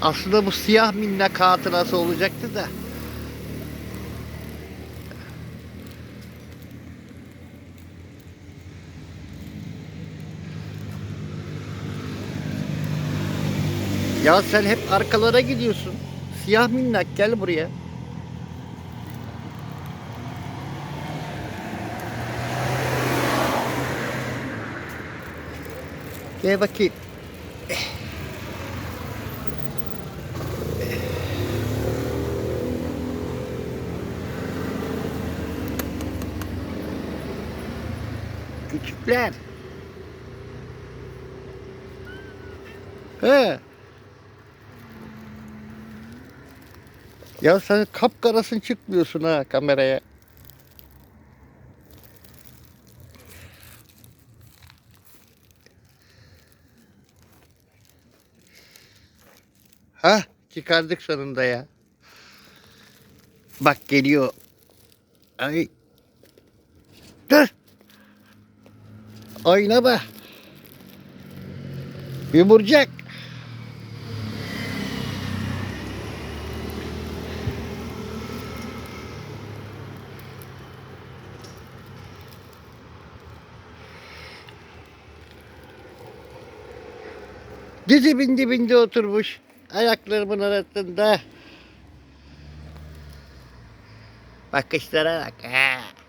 Aslında bu siyah minnak hatırası olacaktı da. Ya sen hep arkalara gidiyorsun. Siyah minnak gel buraya. Gel bakayım. Küçükler. He. Ya sen kapkarasın çıkmıyorsun ha kameraya. Ha çıkardık sonunda ya. Bak geliyor. Ay. Dur. Oyna be. Yumurcak. Dizimin dibinde oturmuş. Ayaklarımın arasında. Bakışlara bak. Ha.